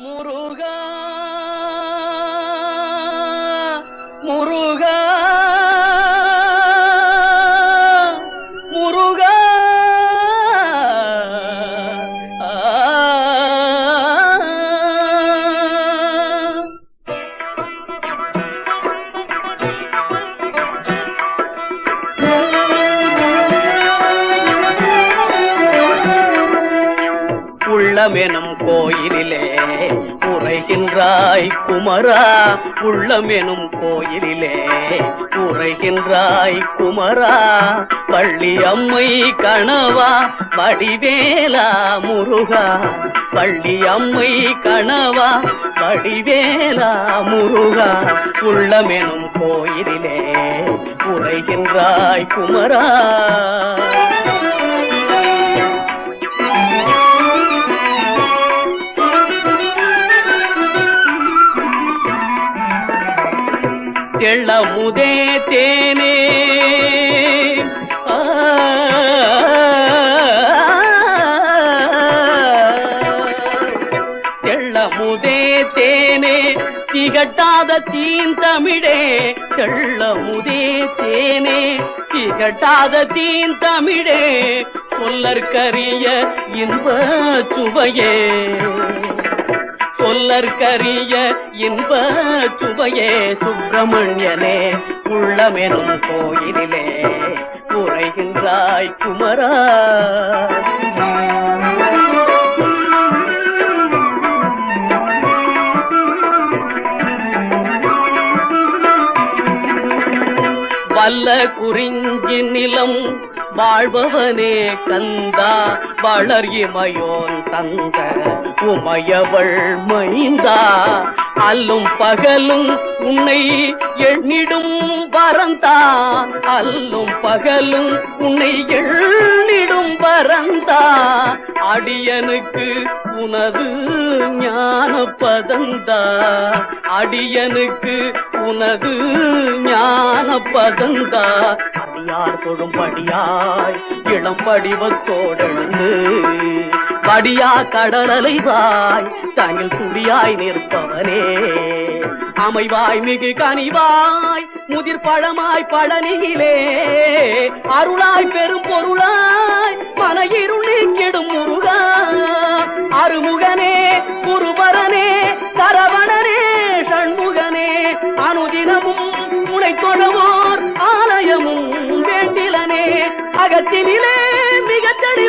முருகா முருகா. உள்ளமெனும் கோயிலிலே உரைகின்றாய் குமரா உள்ளமெனும் கோயிலிலே உரைகின்றாய் குமரா. பள்ளியம்மை கணவா வடிவேலா முருகா. பள்ளியம்மை கணவா வடிவேலா முருகா. உள்ளமெனும் கோயிலிலே உரைகின்றாய் குமரா. தெள்ளமுதே தேனே. ஆ. தேனே. திகட்டாத தீன் தமிழே. தெள்ளமுதே தேனே. திகட்டாத தீன் தமிழே. சொல்லற்கரிய இன்ப சுவையே. சொல்லற்கரிய இன்ப சுவையே சுப்பிரமணியனே உள்ளமெனும் கோயிலே உரைகின்றாய் குமரா. வல்ல குறிஞ்சி நிலம் வாழ்பவனே கந்தா வளர் இமையோன் தந்த உமையவள் மைந்தா. அல்லும் பகலும் உன்னை எண்ணிடும் வரந்தா. அல்லும் பகலும் உன்னை எண்ணிடும் வரந்தா. அடியனுக்கு உனது ஞான பதந்தா அடியனுக்கு உனது ஞான பதந்தா அடியார் தொழும்படியாய் இளம் படிவத்தோடெழுந்து படியா கடலலைவாய் தனில் துடியாய் நிற்பவனே. அமைவாய் மிகு கனிவாய் முதிர் பழமாய் பழனியிலே. அருளாய் பெரும் பொருளாய் மன இருள் நீக்கிடும் முருகா. அருமுகனே குருபரனே சரவணனே சண்முகனே அனுதினமும் முனை தொடவோர் ஆலயமும் அகத்தினிலே மிக தெளிவாய்